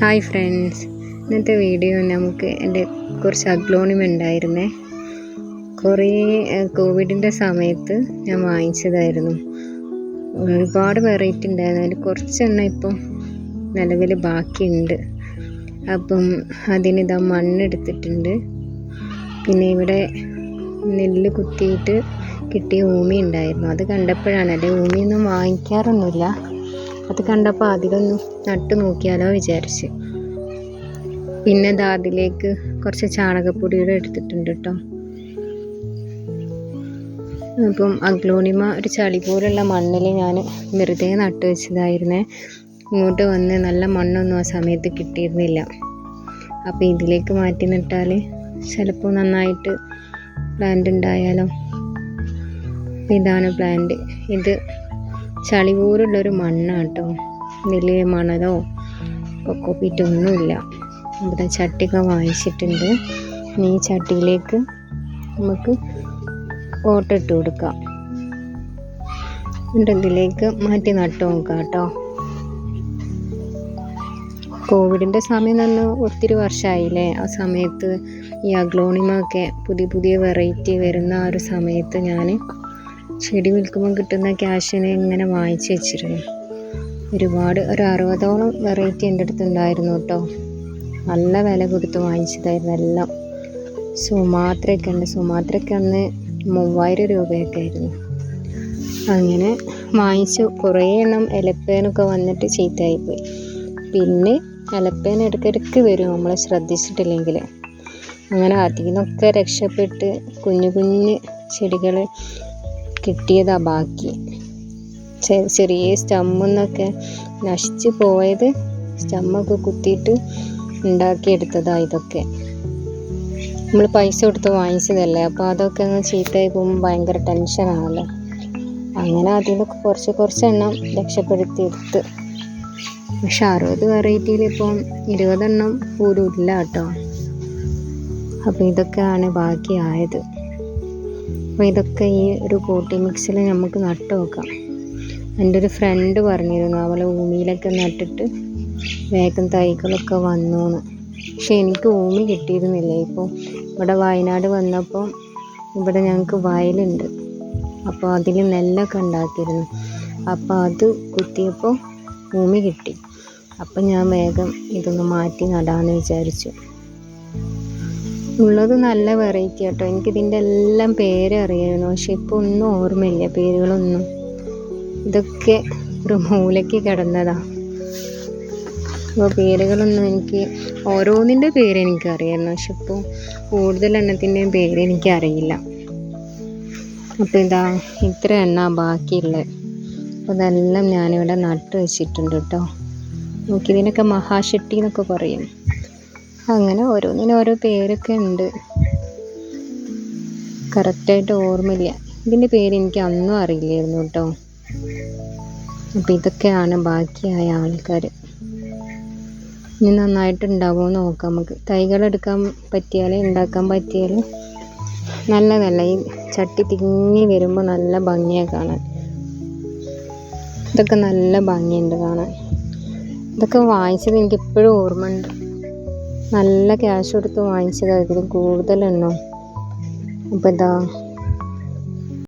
Hi friends. ഇന്നത്തെ video നമുക്ക് എന്റെ കുറച്ച് അഗ്ലോണിമ ഉണ്ടായിരുന്നേ. കുറേ കോവിഡിന്റെ സമയത്ത് ഞാൻ വാങ്ങിച്ചതായിരുന്നു. ഒരുപാട് വെറൈറ്റി ഉണ്ടായിരുന്നു. അതിൽ കുറച്ചെണ്ണം ഇപ്പം നിലവിൽ ബാക്കിയുണ്ട്. അപ്പം അതിനിതാ മണ്ണെടുത്തിട്ടുണ്ട്. പിന്നെ ഇവിടെ നെല്ല് കുത്തിയിട്ട് കിട്ടിയ ഊമി ഉണ്ടായിരുന്നു. അത് കണ്ടപ്പോഴാണ്. അല്ലെ ഊമിയൊന്നും വാങ്ങിക്കാറൊന്നുമില്ല. അത് കണ്ടപ്പോൾ അതിലൊന്ന് നട്ടു നോക്കിയാലോ വിചാരിച്ച്. പിന്നെ ദാ അതിലേക്ക് കുറച്ച് ചാണകപ്പൊടിയുടെ എടുത്തിട്ടുണ്ട് കേട്ടോ അപ്പം അഗ്ലോണിമ ഒരു ചളി പോലുള്ള മണ്ണിൽ ഞാൻ വെറുതെ നട്ട് വെച്ചതായിരുന്നേ. ഇങ്ങോട്ട് വന്ന് നല്ല മണ്ണൊന്നും ആ സമയത്ത് കിട്ടിയിരുന്നില്ല. അപ്പോൾ ഇതിലേക്ക് മാറ്റി നട്ടാൽ ചിലപ്പോൾ നന്നായിട്ട് പ്ലാന്റ് ഉണ്ടായാലോ? ഇതാണ് പ്ലാന്റ് ഇത് ചളി പോലുള്ളൊരു മണ്ണാണ് വലിയ മണലോ കൊക്കോപ്പീറ്റ് ഒന്നുമില്ല ഇവിടെ ചട്ടിയൊക്കെ വാങ്ങിച്ചിട്ടുണ്ട്. ഇനി ഈ ചട്ടിയിലേക്ക് നമുക്ക് ഓട്ടിട്ട് കൊടുക്കാം. എന്നിട്ട് ഇതിലേക്ക് മാറ്റി നട്ടു നോക്കാം കേട്ടോ. കോവിഡിന്റെ സമയം തന്നെ ഒത്തിരി വർഷമായില്ലേ? ആ സമയത്ത് ഈ അഗ്ലോണിമ ഒക്കെ പുതിയ പുതിയ വെറൈറ്റി വരുന്ന ആ ഒരു സമയത്ത് ഞാൻ ചെടി വിൽക്കുമ്പോൾ കിട്ടുന്ന ക്യാഷിന് ഇങ്ങനെ വാങ്ങിച്ച് വെച്ചിരുന്നു. ഒരുപാട് ഒരു അറുപതോളം വെറൈറ്റി എന്റെ അടുത്ത് ഉണ്ടായിരുന്നു കേട്ടോ. നല്ല വില കൊടുത്ത് വാങ്ങിച്ചതായിരുന്നു എല്ലാം. സുമാത്രയൊക്കെ ഉണ്ട്. സുമാത്രയ്ക്ക് അന്ന് മൂവായിരം രൂപയൊക്കെ ആയിരുന്നു. അങ്ങനെ വാങ്ങിച്ചു. കുറേ എണ്ണം എലപ്പേനൊക്കെ വന്നിട്ട് ചീത്തയായിപ്പോയി. പിന്നെ എലപ്പേൻ ഇടയ്ക്കിടയ്ക്ക് വരും. നമ്മൾ ശ്രദ്ധിച്ചിട്ടില്ലെങ്കിൽ. അങ്ങനെ അതിൽ നിന്നൊക്കെ രക്ഷപ്പെട്ട് കുഞ്ഞു കുഞ്ഞ് ചെടികൾ കിട്ടിയതാ ബാക്കി. ചെറിയ സ്റ്റമ്മെന്നൊക്കെ നശിച്ച് പോയത് സ്റ്റമ്മൊക്കെ കുത്തിയിട്ട് ഉണ്ടാക്കിയെടുത്തതാ ഇതൊക്കെ. നമ്മൾ പൈസ കൊടുത്ത് വാങ്ങിച്ചതല്ലേ? അപ്പോൾ അതൊക്കെ അങ്ങ് ചീത്തയായി പോകുമ്പോൾ ഭയങ്കര ടെൻഷനാണല്ലോ അങ്ങനെ അതിൽ നിന്നൊക്കെ കുറച്ച് കുറച്ച് എണ്ണം രക്ഷപ്പെടുത്തിയെടുത്ത്. പക്ഷെ അറുപത് വെറൈറ്റിയിൽ ഇപ്പം ഇരുപതെണ്ണം പോലും ഇല്ല കേട്ടോ. അപ്പോൾ ഇതൊക്കെയാണ് ബാക്കിയായത് അപ്പോൾ ഇതൊക്കെ ഈ ഒരു പോട്ടി മിക്സിൽ നമുക്ക് നട്ടു വെക്കാം എന്റെ ഒരു ഫ്രണ്ട് പറഞ്ഞിരുന്നു അവളെ ഊമിയിലൊക്കെ നട്ടിട്ട് വേഗം തൈകളൊക്കെ വന്നൂന്ന്. പക്ഷെ എനിക്ക് ഊമി കിട്ടിയിരുന്നില്ല. ഇപ്പോൾ ഇവിടെ വയനാട് വന്നപ്പോൾ ഇവിടെ ഞങ്ങൾക്ക് വയലുണ്ട്. അപ്പോൾ അതിൽ നെല്ലൊക്കെ ഉണ്ടാക്കിയിരുന്നു. അപ്പോൾ അത് കുത്തിയപ്പോൾ ഊമി കിട്ടി. അപ്പം ഞാൻ വേഗം ഇതൊന്ന് മാറ്റി നടാമെന്ന് വിചാരിച്ചു. ഉള്ളത് നല്ല വെറൈറ്റി കേട്ടോ എനിക്കിതിന്റെ എല്ലാം പേര് അറിയായിരുന്നു പക്ഷെ ഇപ്പോൾ ഒന്നും ഓർമ്മയില്ല. പേരുകളൊന്നും. ഇതൊക്കെ ഒരു മൂലയ്ക്ക് കിടന്നതാ. അപ്പോൾ പേരുകളൊന്നും എനിക്ക് ഓരോന്നിന്റെ പേര് എനിക്കറിയായിരുന്നു. പക്ഷെ ഇപ്പോൾ കൂടുതൽ എണ്ണത്തിന്റെയും പേര് എനിക്കറിയില്ല. അപ്പോൾ ഇതാ ഇത്ര എണ്ണ ബാക്കിയുള്ളത് അപ്പോൾ ഇതെല്ലാം ഞാനിവിടെ നട്ട് വെച്ചിട്ടുണ്ട് കേട്ടോ. നോക്കി ഇതിനൊക്കെ മഹാശക്തി എന്നൊക്കെ പറയും. അങ്ങനെ ഓരോന്നിനും ഓരോ പേരൊക്കെ ഉണ്ട്. കറക്റ്റായിട്ട് ഓർമ്മയില്ല. ഇതിന്റെ പേര് എനിക്ക് അന്നും അറിയില്ലായിരുന്നു കേട്ടോ അപ്പം ഇതൊക്കെയാണ് ബാക്കിയായ ആൾക്കാർ ഇനി നന്നായിട്ട് ഉണ്ടാവുമോ നോക്കാം നമുക്ക്. തൈകൾ എടുക്കാൻ പറ്റിയാൽ ഉണ്ടാക്കാൻ പറ്റിയാൽ നല്ലതല്ല. ഈ ചട്ടി തിങ്ങി വരുമ്പോൾ നല്ല ഭംഗിയാണ് കാണാൻ. ഇതൊക്കെ നല്ല ഭംഗിയുണ്ട് കാണാൻ. ഇതൊക്കെ വായിച്ചത് എനിക്ക് ഇപ്പോഴും ഓർമ്മയുണ്ട്. നല്ല ക്യാഷ് കൊടുത്ത് വാങ്ങിച്ചതായിരിക്കും. കൂടുതലെണ്ണം അപ്പോൾ ഇതാ.